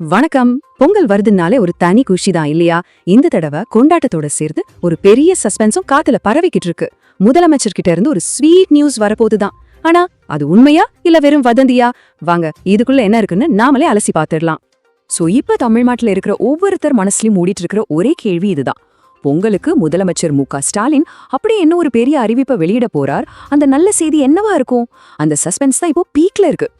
வணக்கம். பொங்கல் வருதுனாலே ஒரு தனி குஷி தான் இல்லையா? இந்த தடவை கொண்டாட்டத்தோட சேர்ந்து ஒரு பெரிய சஸ்பென்ஸும் காத்துல பரவிக்கிட்டு இருக்கு முதலமைச்சர் கிட்ட இருந்து ஒரு ஸ்வீட் நியூஸ் வரப்போகுதுதான். ஆனா அது உண்மையா இல்ல வெறும் வதந்தியா? வாங்க இதுக்குள்ள என்ன இருக்குன்னு நாமளே அலசி பார்த்துடலாம். சோ இப்ப தமிழ்நாட்டுல இருக்கிற ஒவ்வொருத்தர் மனசுலயும் மூடிட்டு இருக்கிற ஒரே கேள்வி இதுதான். பொங்கலுக்கு முதலமைச்சர் மு க ஸ்டாலின் அப்படியே என்ன ஒரு பெரிய அறிவிப்பை வெளியிட போறார். அந்த நல்ல செய்தி என்னவா இருக்கும்? அந்த சஸ்பென்ஸ் தான் இப்போ பீக்ல இருக்கு.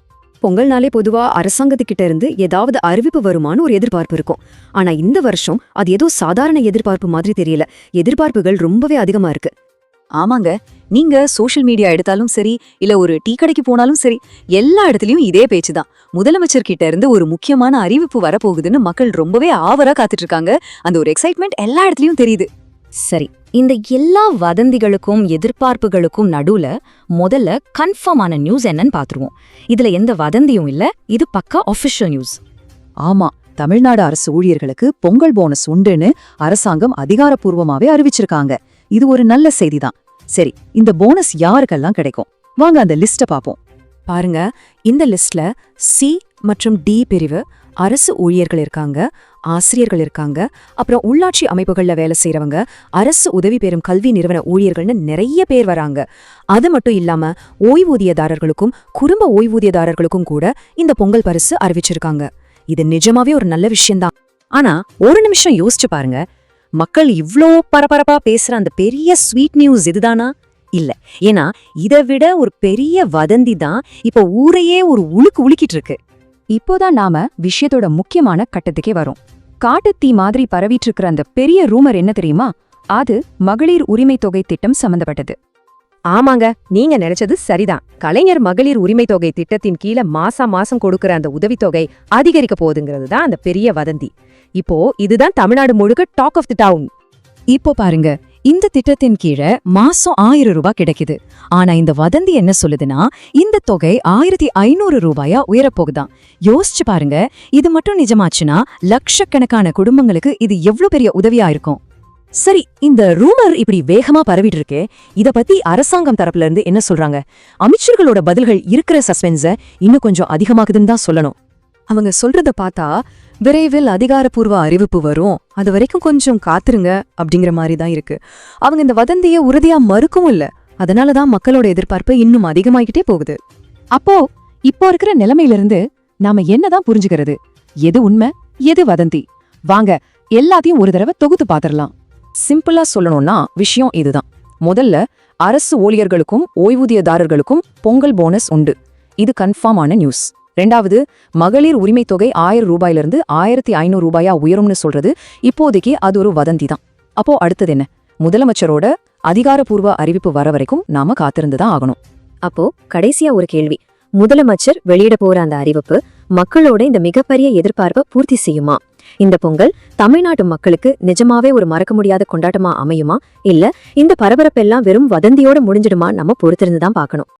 பொங்கல்னாலே பொதுவா அரசாங்கத்துக்கிட்ட இருந்து ஏதாவது அறிவிப்பு வருமான்னு ஒரு எதிர்பார்ப்பு இருக்கும். ஆனா இந்த வருஷம் அது ஏதோ சாதாரண எதிர்பார்ப்பு மாதிரி தெரியல. எதிர்பார்ப்புகள் ரொம்பவே அதிகமா இருக்கு. ஆமாங்க. நீங்க சோஷியல் மீடியா எடுத்தாலும் சரி இல்ல ஒரு டீ கடைக்கு போனாலும் சரி எல்லா இடத்துலயும் இதே பேச்சு தான். முதலமைச்சர் கிட்ட இருந்து ஒரு முக்கியமான அறிவிப்பு வரப்போகுதுன்னு மக்கள் ரொம்பவே ஆவரா காத்துட்டு இருக்காங்க. அந்த ஒரு எக்ஸைட்மெண்ட் எல்லா இடத்துலயும் தெரியுது. சரி இந்த எல்லா வதந்திகளுக்கும் எதிர்பார்ப்புகளுக்கும் நடுவுல முதல்ல கன்ஃபார்மான நியூஸ் என்னன்னு பாத்துருவோம். இதுல எந்த வதந்தியும் இல்ல இது பக்கா ஒஃபிஷியல் நியூஸ் ஆமா தமிழ்நாடு அரசு ஊழியர்களுக்கு பொங்கல் போனஸ் உண்டுன்னு அரசாங்கம் அதிகாரப்பூர்வமாவே அறிவிச்சிருக்காங்க. இது ஒரு நல்ல செய்திதான். சரி இந்த போனஸ் யாருக்கெல்லாம் கிடைக்கும்? வாங்க அந்த லிஸ்ட பாப்போம். பாருங்க இந்த லிஸ்ட்ல சி மற்றும் டி பிரிவு அரசு ஊழியர்கள் இருக்காங்க. ஆசிரியர்கள் இருக்காங்க. அப்புறம் உள்ளாட்சி அமைப்புகள்ல வேலை செய்கிறவங்க அரசு உதவி பெறும் கல்வி நிறுவன ஊழியர்கள்னு நிறைய பேர் வராங்க. அது மட்டும் இல்லாம ஓய்வூதியதாரர்களுக்கும் குடும்ப ஓய்வூதியதாரர்களுக்கும் கூட இந்த பொங்கல் பரிசு அறிவிச்சிருக்காங்க. இது நிஜமாவே ஒரு நல்ல விஷயம்தான். ஆனா ஒரு நிமிஷம் யோசிச்சு பாருங்க. மக்கள் இவ்ளோ பரபரப்பா பேசுற அந்த பெரிய ஸ்வீட் நியூஸ் இதுதானா? இல்ல. ஏன்னா இதை விட ஒரு பெரிய வதந்தி தான் இப்ப ஊரையே ஒரு உழுக்கு உலுக்கிட்டு இருக்கு. இப்போதான் நாம விஷயத்தோட முக்கியமான கட்டத்துக்கே வரோம். காட்டுத்தீ மாதிரி பரவிட்டு இருக்கிற அந்த பெரிய ரூமர் என்ன தெரியுமா? அது மகளிர் உரிமை தொகை திட்டம் சம்பந்தப்பட்டது. ஆமாங்க நீங்க நினைச்சது சரிதான். கலைஞர் மகளிர் உரிமை தொகை திட்டத்தின் கீழ மாசா மாசம் கொடுக்கற அந்த உதவித்தொகை அதிகரிக்க போகுதுங்கிறது தான் அந்த பெரிய வதந்தி. இப்போ இதுதான் தமிழ்நாடு முழுக்க டாக் ஆஃப் தி டவுன். இப்போ பாருங்க இந்த திட்டத்தின் கீழே மாசம் ஆயிரம் ரூபாய் கிடைக்குது. ஆனா இந்த வதந்தி என்ன சொல்லுதுன்னா இந்த தொகை ஆயிரத்தி ஐநூறு ரூபாயா உயரப்போகுதான். யோசிச்சு பாருங்க இது மட்டும் நிஜமாச்சுன்னா லட்சக்கணக்கான குடும்பங்களுக்கு இது எவ்வளவு பெரிய உதவியா இருக்கும். சரி இந்த ரூமர் இப்படி வேகமா பரவிட்டு இருக்கே இத பத்தி அரசாங்கம் தரப்புல இருந்து என்ன சொல்றாங்க? அமைச்சர்களோட பதில்கள் இருக்கிற சஸ்பென்ஸ இன்னும் கொஞ்சம் அதிகமாகுதுன்னு தான் சொல்லணும். அவங்க சொல்றத பார்த்தா விரைவில் அதிகாரப்பூர்வ அறிவிப்பு வரும். அது வரைக்கும் கொஞ்சம் காத்துருங்க அப்படிங்கிற மாதிரி தான் இருக்கு. அவங்க இந்த வதந்திய உறுதியா மறுக்கவும் இல்ல. அதனால தான் மக்களோட எதிர்பார்ப்பு இன்னும் அதிகமாகிட்டே போகுது. அப்போ இப்போ இருக்கிற நிலைமையிலிருந்து நாம என்னதான் புரிஞ்சுக்கிறது? எது உண்மை எது வதந்தி? வாங்க எல்லாத்தையும் ஒரு தடவை தொகுத்து பாத்திரலாம். சிம்பிளா சொல்லணும்னா விஷயம் இதுதான். முதல்ல அரசு ஊழியர்களுக்கும் ஓய்வூதியதாரர்களுக்கும் பொங்கல் போனஸ் உண்டு. இது கன்ஃபார்மான நியூஸ் ரெண்டாவது மகளிர் உரிமை தொகை ஆயிரம் ரூபாயிலிருந்து ஆயிரத்தி ஐநூறு ரூபாயா உயரும்னு சொல்றது இப்போதைக்கு அது ஒரு வதந்தி தான் அப்போ அடுத்தது என்ன? முதலமைச்சரோட அதிகாரப்பூர்வ அறிவிப்பு வர வரைக்கும் நாம காத்திருந்துதான் ஆகணும். அப்போ கடைசியா ஒரு கேள்வி. முதலமைச்சர் வெளியிட போற அந்த அறிவிப்பு மக்களோட இந்த மிகப்பெரிய எதிர்பார்ப்பை பூர்த்தி செய்யுமா? இந்த பொங்கல் தமிழ்நாட்டு மக்களுக்கு நிஜமாவே ஒரு மறக்க முடியாத கொண்டாட்டமா அமையுமா? இல்ல இந்த பரபரப்பெல்லாம் வெறும் வதந்தியோட முடிஞ்சிடுமா? நம்ம பொறுத்திருந்து தான் பார்க்கணும்.